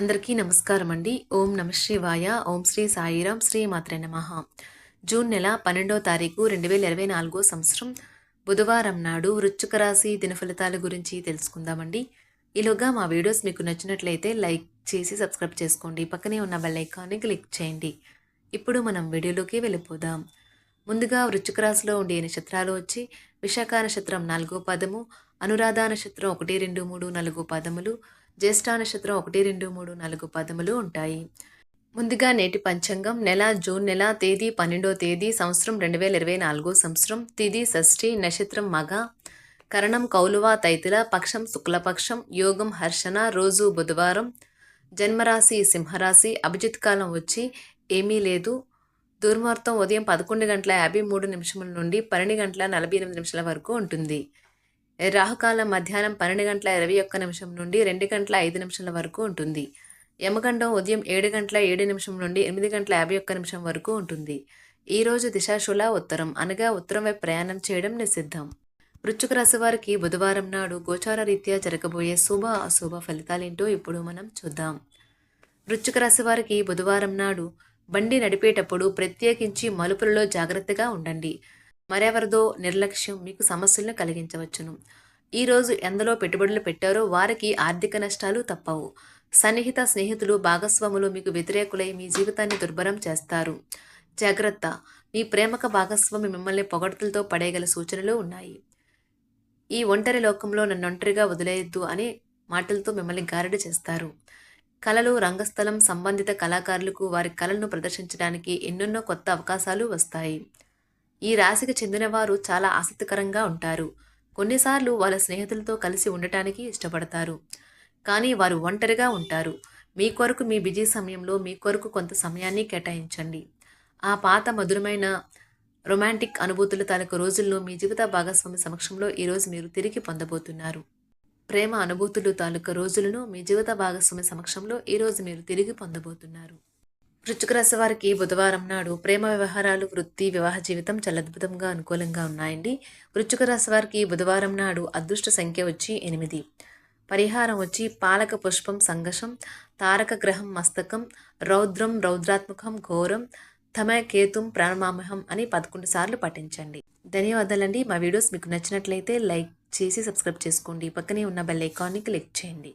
అందరికీ నమస్కారం అండి ఓం నమ శివాయ. ఓం శ్రీ సాయిరాం. శ్రీ మాత్రే నమ. జూన్ నెల పన్నెండో తారీఖు రెండు వేల ఇరవై నాలుగో సంవత్సరం. బుధవారం నాడు వృశ్చిక రాశి దిన ఫలితాల గురించి తెలుసుకుందామండి. ఈలోగా మా వీడియోస్ మీకు నచ్చినట్లయితే లైక్ చేసి సబ్స్క్రైబ్ చేసుకోండి. పక్కనే ఉన్న బెల్ ఐకాన్ని క్లిక్ చేయండి. ఇప్పుడు మనం వీడియోలోకి వెళ్ళిపోదాం. ముందుగా వృశ్చిక రాశిలో ఉండే నక్షత్రాలు వచ్చి విశాఖ నక్షత్రం నాలుగో పదము అనురాధ నక్షత్రం ఒకటి రెండు మూడు నాలుగో పదములు జ్యేష్ఠ నక్షత్రం ఒకటి రెండు మూడు నాలుగు పదములు ఉంటాయి. ముందుగా నేటి పంచాంగం. నెల జూన్ నెల తేదీ పన్నెండో తేదీ సంవత్సరం రెండు వేల ఇరవై నాలుగో సంవత్సరం. తిది షష్ఠి నక్షత్రం మగ కరణం కౌలువ తైతుల పక్షం శుక్లపక్షం యోగం హర్షణ రోజు బుధవారం. జన్మరాశి సింహరాశి అభిజిత్ కాలం వచ్చి ఏమీ లేదు. దుర్మార్తం ఉదయం పదకొండు గంటల యాభై మూడు నిమిషముల నుండి పన్నెండు గంటల నలభై ఎనిమిది నిమిషాల వరకు ఉంటుంది. రాహుకాలం మధ్యాహ్నం పన్నెండు గంటల ఇరవై ఒక్క నిమిషం నుండి రెండు గంటల ఐదు నిమిషాల వరకు ఉంటుంది. యమగండం ఉదయం ఏడు గంటల ఏడు నిమిషం నుండి ఎనిమిది గంటల యాభై ఒక్క నిమిషం వరకు ఉంటుంది. ఈరోజు దిశాశుల ఉత్తరం అనగా ఉత్తరం వైపు ప్రయాణం చేయడం నిషిద్ధం. వృశ్చిక రాశి వారికి బుధవారం నాడు గోచార రీత్యా జరగబోయే శుభ అశుభ ఫలితాలేంటో ఇప్పుడు మనం చూద్దాం. వృశ్చిక రాశి వారికి బుధవారం నాడు బండి నడిపేటప్పుడు ప్రత్యేకించి మలుపులలో జాగ్రత్తగా ఉండండి. మరెవరిదో నిర్లక్ష్యం మీకు సమస్యలను కలిగించవచ్చును. ఈరోజు ఎందలో పెట్టుబడులు పెట్టారో వారికి ఆర్థిక నష్టాలు తప్పవు. సన్నిహిత స్నేహితులు భాగస్వాములు మీకు వ్యతిరేకులై మీ జీవితాన్ని దుర్భరం చేస్తారు. జాగ్రత్త. మీ ప్రేమక భాగస్వామి మిమ్మల్ని పొగడ్తలతో పడేయగల సూచనలు ఉన్నాయి. ఈ ఒంటరి లోకంలో నన్ను ఒంటరిగా వదిలేయద్దు అనే మాటలతో మిమ్మల్ని గారడి చేస్తారు. కళలు రంగస్థలం సంబంధిత కళాకారులకు వారి కళలను ప్రదర్శించడానికి ఎన్నెన్నో కొత్త అవకాశాలు వస్తాయి. ఈ రాశికి చెందినవారు చాలా ఆసక్తికరంగా ఉంటారు. కొన్నిసార్లు వాళ్ళ స్నేహితులతో కలిసి ఉండటానికి ఇష్టపడతారు. కానీ వారు ఒంటరిగా ఉంటారు. మీ కొరకు మీ బిజీ సమయంలో మీ కొరకు కొంత సమయాన్ని కేటాయించండి. ఆ పాత మధురమైన రొమాంటిక్ అనుభూతులు తాలూకు రోజుల్లో మీ జీవిత భాగస్వామి సమక్షంలో ఈరోజు మీరు తిరిగి పొందబోతున్నారు. ప్రేమ అనుభూతులు తాలూకు రోజులను మీ జీవిత భాగస్వామి సమక్షంలో ఈరోజు మీరు తిరిగి పొందబోతున్నారు. వృశ్చిక రాశి వారికి బుధవారం నాడు ప్రేమ వ్యవహారాలు వృత్తి వివాహ జీవితం చాలా అద్భుతంగా అనుకూలంగా ఉన్నాయండి. వృశ్చిక రాశి వారికి బుధవారం నాడు అదృష్ట సంఖ్య వచ్చి ఎనిమిది. పరిహారం వచ్చి పాలక పుష్పం సంఘర్షం తారక గ్రహం మస్తకం రౌద్రం రౌద్రాత్మకం ఘోరం తమ కేతుం ప్రాణమామహం అని పదకొండు సార్లు పఠించండి. ధన్యవాదాలండి. మా వీడియోస్ మీకు నచ్చినట్లయితే లైక్ చేసి సబ్స్క్రైబ్ చేసుకోండి. పక్కనే ఉన్న బెల్ ఐకాన్ని క్లిక్ చేయండి.